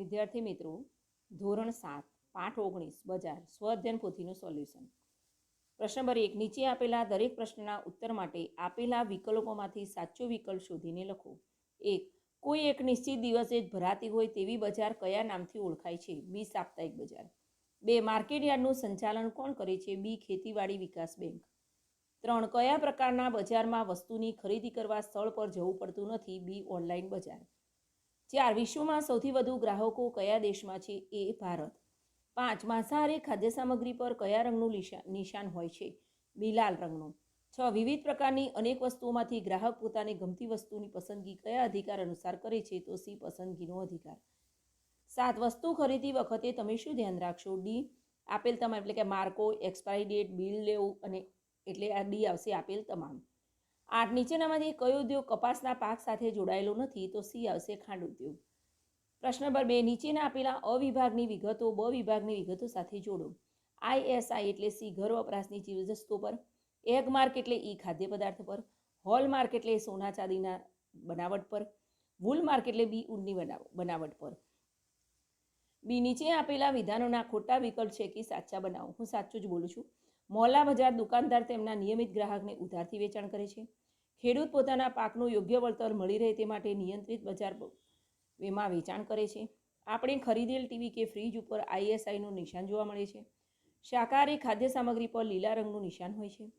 વિદ્યાર્થી મિત્રો, ધોરણ સાત, પાઠ ઓગણીસ, બજાર સ્વઅધ્યયન પોથીનું સોલ્યુશન. પ્રશ્ન નંબર એક, નીચે આપેલા દરેક પ્રશ્નના ઉત્તર માટે આપેલા વિકલ્પોમાંથી સાચો વિકલ્પ શોધીને લખો. એક, કોઈ એક નિશ્ચિત દિવસે જ ભરાતી હોય તેવી બજાર કયા નામથી ઓળખાય છે? બી, સાપ્તાહિક બજાર. બે, માર્કેટ યાર્ડનું સંચાલન કોણ કરે છે? બી, ખેતીવાડી વિકાસ બેંક. ત્રણ, કયા પ્રકારના બજારમાં વસ્તુની ખરીદી કરવા સ્થળ પર જવું પડતું નથી? બી, ઓનલાઈન બજાર. ચાર વિશ્વમાં સૌથી વધુ ગ્રાહકો કયા દેશમાં છે એ ભારત. પાંચ, માંસાહારી ખાદ્ય સામગ્રી પર કયા રંગનું નિશાન હોય છે? બી, લાલ રંગનું. છ, વિવિધ પ્રકારની અનેક વસ્તુઓમાંથી ગ્રાહક પોતાને ગમતી વસ્તુની પસંદગી કયા અધિકાર અનુસાર કરે છે તો સી, પસંદગીનો અધિકાર. સાત, વસ્તુ ખરીદી વખતે તમે શું ધ્યાન રાખશો? ડી, આપેલ તમામ, એટલે કે માર્કો, એક્સપાયરી ડેટ, બિલ લેવું અને એટલે આ ડી આવશે આપેલ તમામ. આઠ નીચેનામાંથી કયો ઉદ્યોગ કપાસના પાક સાથે જોડાયેલો નથી તો સી આવશે ખાંડ ઉદ્યોગ. પ્રશ્ન નંબર બે, નીચેના આપેલા અવિભાગની વિગતો બ વિભાગની વિગતો સાથે જોડો. આઈએસઆઈ એટલે સી, ઘર વપરાશની ચીજવસ્તુઓ પર એગ માર્ક એટલે ઈ ખાદ્ય પદાર્થ પર, હોલ માર્ક એટલે સોના ચાંદીના બનાવટ પર, વૂલ માર્ક એટલે બી ઊનની બનાવટ પર. બી, નીચે આપેલા વિધાનોના ખોટા વિકલ્પ છે કે સાચા બનાવો. હું સાચું જ બોલું છું. મોહલ્લા બજાર દુકાનદાર તેમના નિયમિત ગ્રાહકને ઉધારથી વેચાણ કરે છે. ખેડૂત પોતાના પાકનું યોગ્ય વળતર મળી રહે તે માટે નિયંત્રિત બજાર એમાં વેચાણ કરે છે. આપણે ખરીદેલ ટીવી કે ફ્રીજ ઉપર આઈએસઆઈનું નિશાન જોવા મળે છે. શાકાહારી ખાદ્ય સામગ્રી પર લીલા રંગનું નિશાન હોય છે.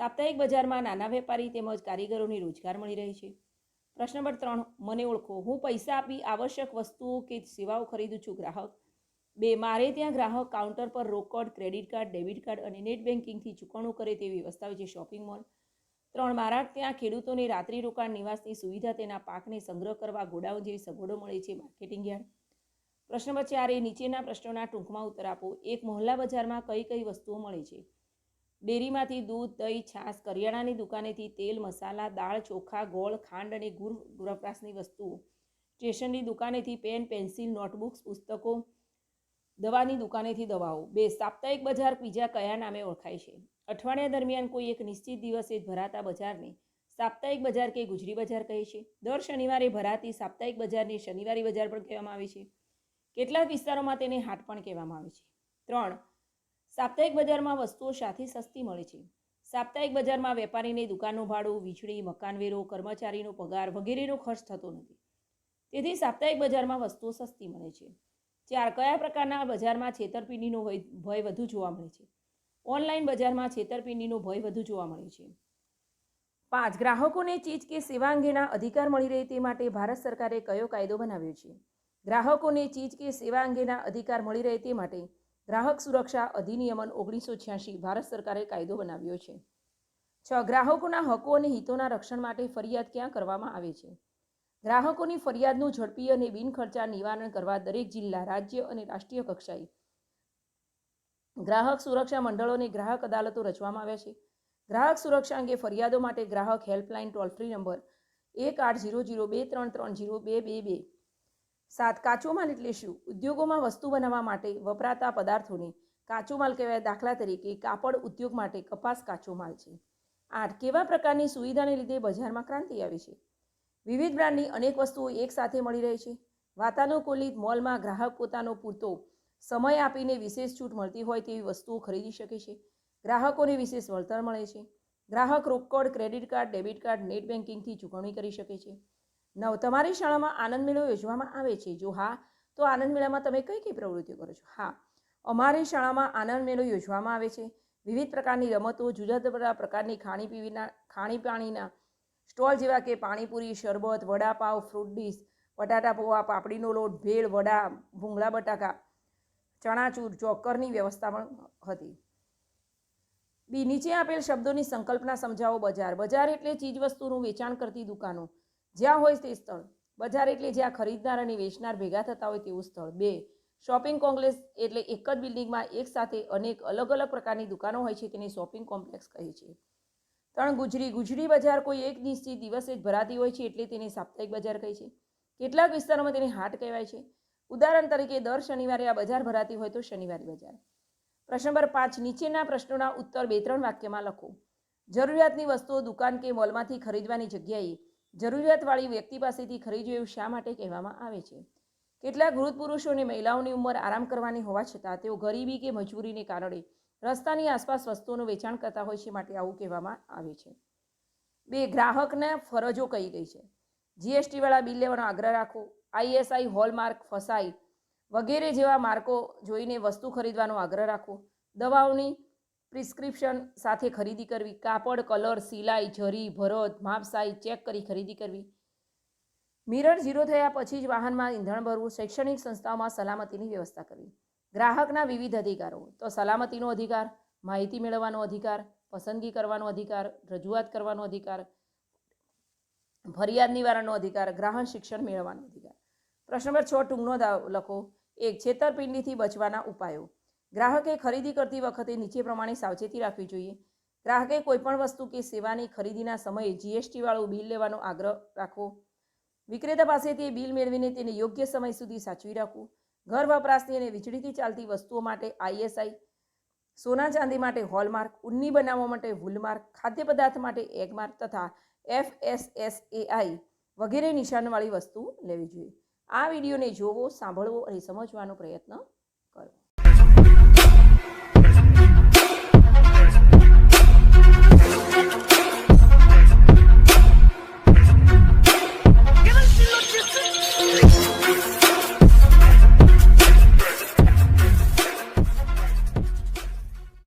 સાપ્તાહિક બજારમાં નાના વેપારી તેમજ કારીગરોને રોજગાર મળી રહે છે. પ્રશ્ન નંબર ત્રણ, મને ઓળખો. હું પૈસા આપી આવશ્યક વસ્તુઓ કે સેવાઓ ખરીદું છું. ગ્રાહક બે, મારે ત્યાં ગ્રાહક કાઉન્ટર પર રોકડ ક્રેડિટ કાર્ડ ડેબિટ કાર્ડ અને નેટ બેન્કિંગથી ચૂકવણું કરે તેવી વ્યવસ્થા હોય છે શોપિંગ મોલ ત્રણ, મારા ત્યાં ખેડૂતોને રાત્રિ રોકાણ નિવાસની સુવિધા તેના પાકને સંગ્રહ કરવા ગોડાઉન જેવી સગવડો મળે છે માર્કેટિંગ યાર્ડ. પ્રશ્ન ચાર, નીચેના પ્રશ્નોના ટૂંકમાં ઉત્તર આપો. એક, મોહલ્લા બજારમાં કઈ કઈ વસ્તુઓ મળે છે? ડેરીમાંથી દૂધ, દહીં, છાશ, કરિયાણાની દુકાનેથી તેલ, મસાલા, દાળ, ચોખા, ગોળ, ખાંડ અને ગુર વપરાશની વસ્તુઓ. સ્ટેશનની દુકાનેથી પેન, પેન્સિલ, નોટબુક્સ, પુસ્તકો દવાની દુકાનેથી દવાઓ, બે સાપ્તાહિક બજાર બીજા કયા નામે ઓળખાય છે? અઠવાડિયા દરમિયાન કોઈ એક નિશ્ચિત દિવસે ભરાતા બજારને સાપ્તાહિક બજાર કે ગુજરી બજાર કહે છે? દર શનિવારે ભરાતી સાપ્તાહિક બજારને શનિવારી બજાર પણ કહેવામાં આવે છે. કેટલાક વિસ્તારોમાં તેને હાટ પણ કહેવામાં આવે છે. ત્રણ, સાપ્તાહિક બજારમાં વસ્તુઓ સાથી સસ્તી મળે છે. સાપ્તાહિક બજારમાં વેપારીને દુકાનનું ભાડું, વીજળી, મકાનવેરો, કર્મચારીનો પગાર વગેરેનો ખર્ચ થતો નથી. તેથી સાપ્તાહિક બજારમાં વસ્તુઓ સસ્તી મળે છે. ચાર કયા પ્રકારના બજારમાં છેતરપિંડીનો ભય વધુ જોવા મળે છે? ઓનલાઈન બજારમાં છેતરપિંડીનો ભય વધુ જોવા મળે છે. પાંચ, ગ્રાહકોને ચીજ કે સેવા અંગેના અધિકાર મળી રહે તે માટે ભારત સરકારે કયો કાયદો બનાવ્યો છે? ગ્રાહકોને ચીજ કે સેવા અંગેના અધિકાર મળી રહે તે માટે ગ્રાહક સુરક્ષા અધિનિયમન ઓગણીસો છ્યાસી ભારત સરકારે કાયદો બનાવ્યો છે. છ, ગ્રાહકોના હકો અને હિતોના રક્ષણ માટે ફરિયાદ ક્યાં કરવામાં આવે છે? ગ્રાહકોની ફરિયાદનું ઝડપી અને બિનખર્ચા નિવારણ કરવા દરેક જિલ્લા, રાજ્ય અને રાષ્ટ્રીય કક્ષાએ ગ્રાહક સુરક્ષા મંડળોને ગ્રાહક અદાલતો રચવામાં આવ્યા છે. ગ્રાહક સુરક્ષા અંગે ફરિયાદો માટે ગ્રાહક હેલ્પલાઇન ટોલ ફ્રી નંબર એક આઠ જીરો જીરો બે ત્રણ ત્રણ જીરો બે બે બે. સાત કાચો માલ એટલે શું? ઉદ્યોગોમાં વસ્તુ બનાવવા માટે વપરાતા પદાર્થોને કાચો માલ કહેવાય. દાખલા તરીકે કાપડ ઉદ્યોગ માટે કપાસ કાચો માલ છે. આઠ, કેવા પ્રકારની સુવિધાને લીધે બજારમાં ક્રાંતિ આવી છે? વિવિધ બ્રાન્ડની અનેક વસ્તુઓ એકસાથે મળી રહે છે. વાતાનુકૂલિત મોલમાં ગ્રાહક પોતાનો પૂરતો સમય આપીને વિશેષ છૂટ મળતી હોય તેવી વસ્તુઓ ખરીદી શકે છે. ગ્રાહકોને વિશેષ વળતર મળે છે. ગ્રાહક રોકડ, credit card, debit card, net બેન્કિંગથી ચૂકવણી કરી શકે છે. નવ, તમારી શાળામાં આનંદ મેળો યોજવામાં આવે છે? જો હા, તો આનંદ મેળામાં તમે કઈ કઈ પ્રવૃત્તિઓ કરો છો? હા, અમારી શાળામાં આનંદ મેળો યોજવામાં આવે છે. વિવિધ પ્રકારની રમતો, જુદા જુદા પ્રકારની ખાણી પીવીના ખાણી પાણીના સ્ટોલ જેવા કે પાણીપુરી, શરબત, વડાપાવ ફ્રૂટ ડીશ બટાટા પૌવા, પાપડીનો લોટ, ભેળ, વડા, ભૂંગળા, બટાકા, ચણાચૂર ચોકરની વ્યવસ્થા પણ હતી. બી, નીચે આપેલ શબ્દોની સંકલ્પના સમજાવો બજાર. બજાર એટલે ચીજવસ્તુનું વેચાણ કરતી દુકાનો. જ્યાં હોય તે સ્થળ. બજાર એટલે જ્યાં ખરીદનાર અને વેચનાર ભેગા થતા હોય તેવું સ્થળ. બે, શોપિંગ કોમ્પ્લેક્સ એટલે એક જ બિલ્ડિંગમાં એક સાથે અનેક અલગ અલગ પ્રકારની દુકાનો હોય છે, તેને શોપિંગ કોમ્પ્લેક્સ કહે છે. ત્રણ ગુજરી ગુજરી બજાર કોઈ એક નિશ્ચિત દિવસે જ ભરાતી હોય છે એટલે તેને સાપ્તાહિક બજાર કહે છે. કેટલાક વિસ્તારોમાં તેને હાટ કહેવાય છે. ઉદાહરણ તરીકે દર શનિવારે આ બજાર ભરાતી હોય તો શનિવારી બજાર. પ્રશ્ન નંબર પાંચ, નીચેના પ્રશ્નોના ઉત્તર બે, ત્રણ વાક્યમાં લખો. જરૂરિયાતની વસ્તુઓ દુકાન કે મોલમાંથી ખરીદવાની જગ્યાએ જરૂરિયાતવાળી વ્યક્તિ પાસેથી ખરીદવું એવું શા માટે કહેવામાં આવે છે? કેટલાક વૃદ્ધ પુરુષો અને મહિલાઓની ઉંમર આરામ કરવાની હોવા છતાં તેઓ ગરીબી કે મજબૂરીને કારણે રસ્તાની આસપાસ વસ્તુઓનું વેચાણ કરતા હોય છે માટે આવું કહેવામાં આવે છે. બે, ગ્રાહકને ફરજો કહી ગઈ છે. જીએસટીવાળા બિલ લેવાનો આગ્રહ રાખો. આઈએસઆઈ હોલમાર્ક ફસાઈ વગેરે જેવા માર્કો જોઈને વસ્તુ ખરીદવાનો આગ્રહ રાખો. દવાઓની પ્રિસ્ક્રિપ્શન સાથે ખરીદી કરવી. કાપડ, કલર, સિલાઈ, જરી, ભરત માપ સાઈઝ ચેક કરી ખરીદી કરવી. મિરર ઝીરો થયા પછી જ વાહનમાં ઈંધણ ભરવું. શૈક્ષણિક સંસ્થાઓમાં સલામતીની વ્યવસ્થા કરવી. ગ્રાહકના વિવિધ અધિકારો, તો સલામતીનો અધિકાર, માહિતી મેળવવાનો અધિકાર, પસંદગી કરવાનો અધિકાર, રજૂઆત કરવાનો અધિકાર, ફરિયાદ નિવારણનો અધિકાર ગ્રાહક શિક્ષણ મેળવવાનો અધિકાર. પ્રશ્ન નંબર છ, ટૂંકનો લખો. એક, છેતરપિંડીથી બચવાના ઉપાયો. ગ્રાહકે ખરીદી કરતી વખતે નીચે પ્રમાણે સાવચેતી રાખવી જોઈએ. ગ્રાહકે કોઈપણ વસ્તુ કે સેવાની ખરીદીના સમયે જીએસટી વાળું બિલ લેવાનો આગ્રહ રાખવો. વિક્રેતા પાસેથી બિલ મેળવીને તેને યોગ્ય સમય સુધી સાચવી રાખવું. ઘર વપરાશની અને વીજળીથી ચાલતી વસ્તુઓ માટે આઈએસઆઈ, સોના ચાંદી માટે હોલમાર્ક, ઉન્ની બનાવવા માટે વૂલમાર્ક, ખાદ્ય પદાર્થ માટે એગમાર્ક તથા એફએસએસએઆઈ વગેરે નિશાનવાળી વસ્તુ લેવી જોઈએ. આ વિડીયોને જોવો, સાંભળવો અને સમજવાનો પ્રયત્ન કરો.